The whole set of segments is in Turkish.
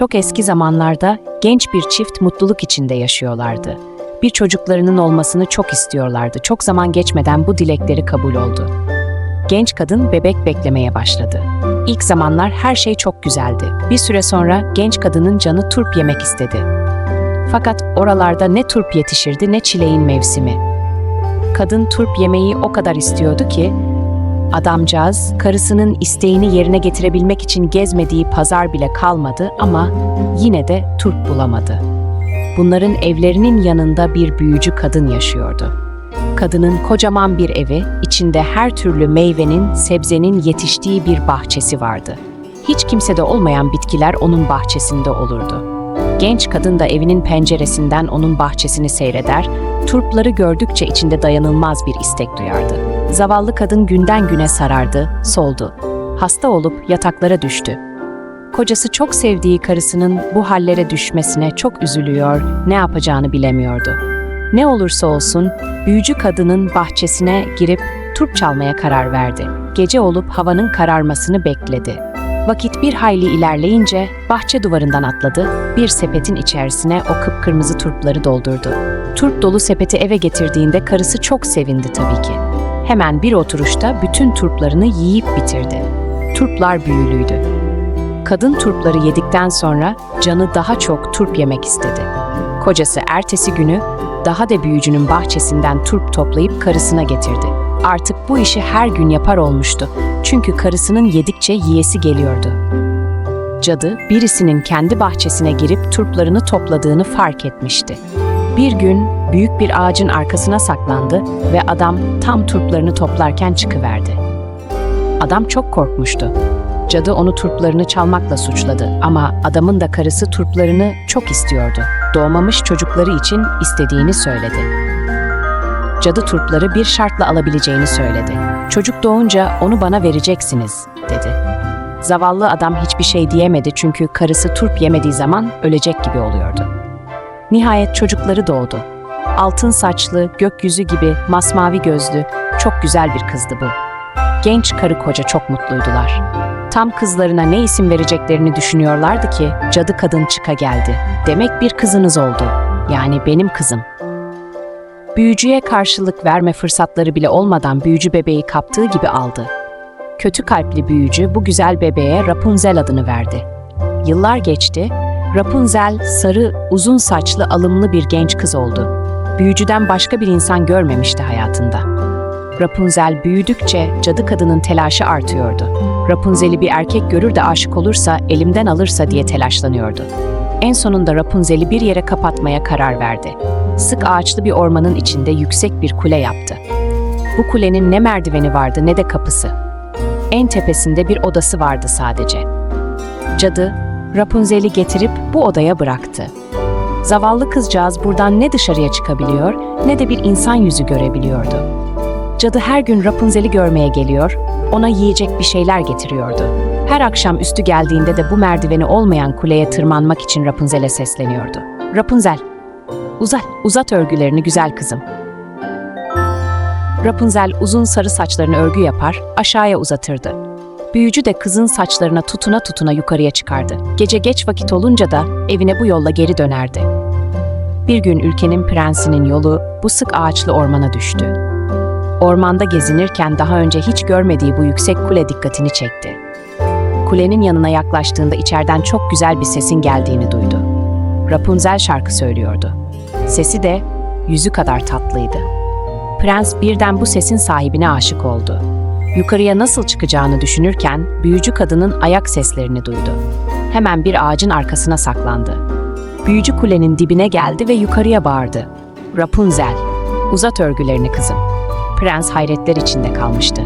Çok eski zamanlarda genç bir çift mutluluk içinde yaşıyorlardı. Bir çocuklarının olmasını çok istiyorlardı. Çok zaman geçmeden bu dilekleri kabul oldu. Genç kadın bebek beklemeye başladı. İlk zamanlar her şey çok güzeldi. Bir süre sonra genç kadının canı turp yemek istedi. Fakat oralarda ne turp yetişirdi ne çileğin mevsimi. Kadın turp yemeyi o kadar istiyordu ki Adamcağız, karısının isteğini yerine getirebilmek için gezmediği pazar bile kalmadı ama yine de turp bulamadı. Bunların evlerinin yanında bir büyücü kadın yaşıyordu. Kadının kocaman bir evi, içinde her türlü meyvenin, sebzenin yetiştiği bir bahçesi vardı. Hiç kimsede olmayan bitkiler onun bahçesinde olurdu. Genç kadın da evinin penceresinden onun bahçesini seyreder, turpları gördükçe içinde dayanılmaz bir istek duyardı. Zavallı kadın günden güne sarardı, soldu. Hasta olup yataklara düştü. Kocası çok sevdiği karısının bu hallere düşmesine çok üzülüyor, ne yapacağını bilemiyordu. Ne olursa olsun büyücü kadının bahçesine girip turp çalmaya karar verdi. Gece olup havanın kararmasını bekledi. Vakit bir hayli ilerleyince bahçe duvarından atladı, bir sepetin içerisine o kıpkırmızı turpları doldurdu. Turp dolu sepeti eve getirdiğinde karısı çok sevindi tabii ki. Hemen bir oturuşta bütün turplarını yiyip bitirdi. Turplar büyülüydü. Kadın turpları yedikten sonra canı daha çok turp yemek istedi. Kocası ertesi günü daha da büyücünün bahçesinden turp toplayıp karısına getirdi. Artık bu işi her gün yapar olmuştu. Çünkü karısının yedikçe yiyesi geliyordu. Cadı birisinin kendi bahçesine girip turplarını topladığını fark etmişti. Bir gün büyük bir ağacın arkasına saklandı ve adam tam turplarını toplarken çıkıverdi. Adam çok korkmuştu. Cadı onu turplarını çalmakla suçladı ama adamın da karısı turplarını çok istiyordu. Doğmamış çocukları için istediğini söyledi. Cadı turpları bir şartla alabileceğini söyledi. Çocuk doğunca onu bana vereceksiniz, dedi. Zavallı adam hiçbir şey diyemedi çünkü karısı turp yemediği zaman ölecek gibi oluyordu. Nihayet çocukları doğdu. Altın saçlı, gökyüzü gibi masmavi gözlü, çok güzel bir kızdı bu. Genç karı koca çok mutluydular. Tam kızlarına ne isim vereceklerini düşünüyorlardı ki cadı kadın çıka geldi. Demek bir kızınız oldu. Yani benim kızım. Büyücüye karşılık verme fırsatları bile olmadan büyücü bebeği kaptığı gibi aldı. Kötü kalpli büyücü bu güzel bebeğe Rapunzel adını verdi. Yıllar geçti, Rapunzel sarı, uzun saçlı, alımlı bir genç kız oldu. Büyücüden başka bir insan görmemişti hayatında. Rapunzel büyüdükçe cadı kadının telaşı artıyordu. Rapunzel'i bir erkek görür de aşık olursa, elimden alırsa diye telaşlanıyordu. En sonunda Rapunzel'i bir yere kapatmaya karar verdi. Sık ağaçlı bir ormanın içinde yüksek bir kule yaptı. Bu kulenin ne merdiveni vardı ne de kapısı. En tepesinde bir odası vardı sadece. Cadı, Rapunzel'i getirip bu odaya bıraktı. Zavallı kızcağız buradan ne dışarıya çıkabiliyor ne de bir insan yüzü görebiliyordu. Cadı her gün Rapunzel'i görmeye geliyor, ona yiyecek bir şeyler getiriyordu. Her akşam üstü geldiğinde de bu merdiveni olmayan kuleye tırmanmak için Rapunzel'e sesleniyordu. Rapunzel, uzat, uzat örgülerini güzel kızım. Rapunzel uzun sarı saçlarını örgü yapar, aşağıya uzatırdı. Büyücü de kızın saçlarına tutuna tutuna yukarıya çıkardı. Gece geç vakit olunca da evine bu yolla geri dönerdi. Bir gün ülkenin prensinin yolu bu sık ağaçlı ormana düştü. Ormanda gezinirken daha önce hiç görmediği bu yüksek kule dikkatini çekti. Kulenin yanına yaklaştığında içeriden çok güzel bir sesin geldiğini duydu. Rapunzel şarkı söylüyordu. Sesi de yüzü kadar tatlıydı. Prens birden bu sesin sahibine aşık oldu. Yukarıya nasıl çıkacağını düşünürken büyücü kadının ayak seslerini duydu. Hemen bir ağacın arkasına saklandı. Büyücü kulenin dibine geldi ve yukarıya bağırdı. Rapunzel, uzat örgülerini kızım. Prens hayretler içinde kalmıştı.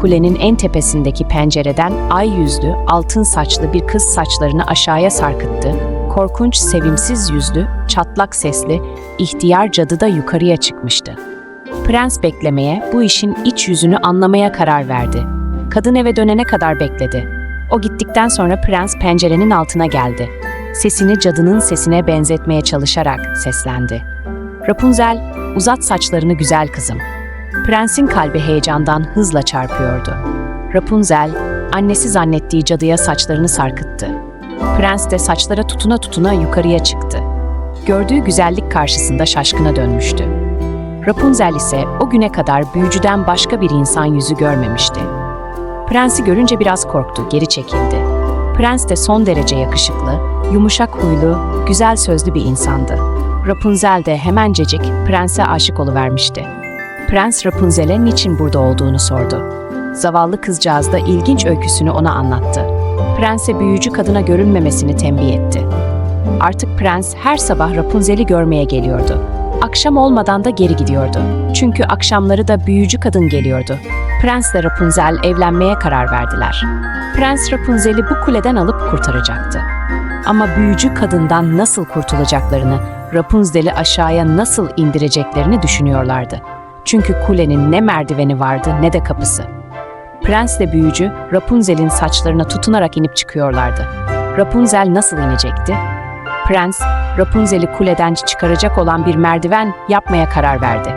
Kulenin en tepesindeki pencereden ay yüzlü, altın saçlı bir kız saçlarını aşağıya sarkıttı. Korkunç, sevimsiz yüzlü, çatlak sesli, ihtiyar cadı da yukarıya çıkmıştı. Prens beklemeye, bu işin iç yüzünü anlamaya karar verdi. Kadın eve dönene kadar bekledi. O gittikten sonra prens pencerenin altına geldi. Sesini cadının sesine benzetmeye çalışarak seslendi. Rapunzel, uzat saçlarını güzel kızım. Prensin kalbi heyecandan hızla çarpıyordu. Rapunzel, annesi zannettiği cadıya saçlarını sarkıttı. Prens de saçlara tutuna tutuna yukarıya çıktı. Gördüğü güzellik karşısında şaşkına dönmüştü. Rapunzel ise o güne kadar büyücüden başka bir insan yüzü görmemişti. Prensi görünce biraz korktu, geri çekildi. Prens de son derece yakışıklı, yumuşak huylu, güzel sözlü bir insandı. Rapunzel de hemencecik prense aşık oluvermişti. Prens Rapunzel'e niçin burada olduğunu sordu. Zavallı kızcağız da ilginç öyküsünü ona anlattı. Prense büyücü kadına görünmemesini tembih etti. Artık prens her sabah Rapunzel'i görmeye geliyordu. Akşam olmadan da geri gidiyordu. Çünkü akşamları da büyücü kadın geliyordu. Prensle Rapunzel evlenmeye karar verdiler. Prens Rapunzel'i bu kuleden alıp kurtaracaktı. Ama büyücü kadından nasıl kurtulacaklarını, Rapunzel'i aşağıya nasıl indireceklerini düşünüyorlardı. Çünkü kulenin ne merdiveni vardı ne de kapısı. Prensle büyücü Rapunzel'in saçlarına tutunarak inip çıkıyorlardı. Rapunzel nasıl inecekti? Prens, Rapunzel'i kuleden çıkaracak olan bir merdiven yapmaya karar verdi.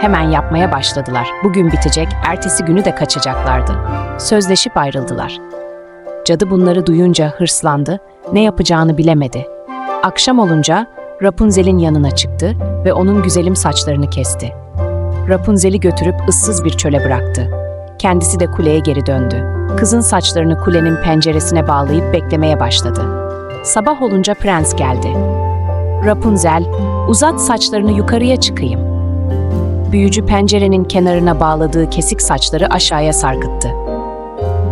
Hemen yapmaya başladılar. Bugün bitecek, ertesi günü de kaçacaklardı. Sözleşip ayrıldılar. Cadı bunları duyunca hırslandı, ne yapacağını bilemedi. Akşam olunca Rapunzel'in yanına çıktı ve onun güzelim saçlarını kesti. Rapunzel'i götürüp ıssız bir çöle bıraktı. Kendisi de kuleye geri döndü. Kızın saçlarını kulenin penceresine bağlayıp beklemeye başladı. Sabah olunca prens geldi. Rapunzel, uzat saçlarını yukarıya çıkayım. Büyücü pencerenin kenarına bağladığı kesik saçları aşağıya sarkıttı.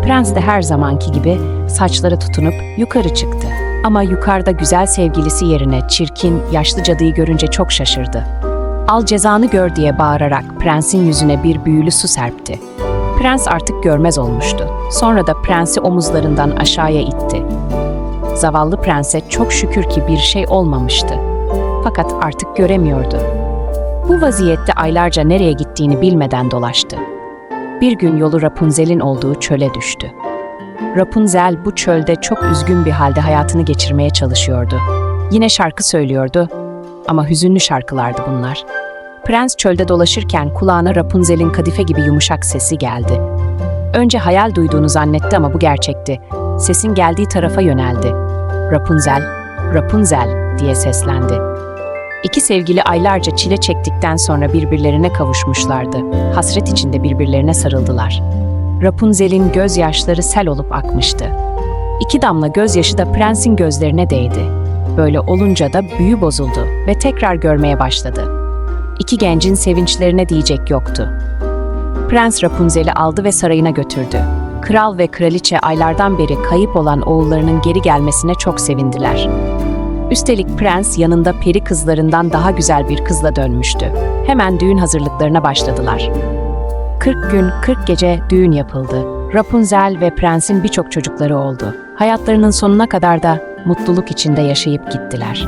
Prens de her zamanki gibi saçları tutunup yukarı çıktı. Ama yukarıda güzel sevgilisi yerine çirkin, yaşlı cadıyı görünce çok şaşırdı. Al cezanı gör diye bağırarak prensin yüzüne bir büyülü su serpti. Prens artık görmez olmuştu. Sonra da prensi omuzlarından aşağıya itti. Zavallı prense çok şükür ki bir şey olmamıştı. Fakat artık göremiyordu. Bu vaziyette aylarca nereye gittiğini bilmeden dolaştı. Bir gün yolu Rapunzel'in olduğu çöle düştü. Rapunzel bu çölde çok üzgün bir halde hayatını geçirmeye çalışıyordu. Yine şarkı söylüyordu ama hüzünlü şarkılardı bunlar. Prens çölde dolaşırken kulağına Rapunzel'in kadife gibi yumuşak sesi geldi. Önce hayal duyduğunu zannetti ama bu gerçekti. Sesin geldiği tarafa yöneldi. Rapunzel, Rapunzel diye seslendi. İki sevgili aylarca çile çektikten sonra birbirlerine kavuşmuşlardı. Hasret içinde birbirlerine sarıldılar. Rapunzel'in gözyaşları sel olup akmıştı. İki damla gözyaşı da prensin gözlerine değdi. Böyle olunca da büyü bozuldu ve tekrar görmeye başladı. İki gencin sevinçlerine diyecek yoktu. Prens Rapunzel'i aldı ve sarayına götürdü. Kral ve kraliçe aylardan beri kayıp olan oğullarının geri gelmesine çok sevindiler. Üstelik prens yanında peri kızlarından daha güzel bir kızla dönmüştü. Hemen düğün hazırlıklarına başladılar. 40 gün 40 gece düğün yapıldı. Rapunzel ve prensin birçok çocukları oldu. Hayatlarının sonuna kadar da mutluluk içinde yaşayıp gittiler.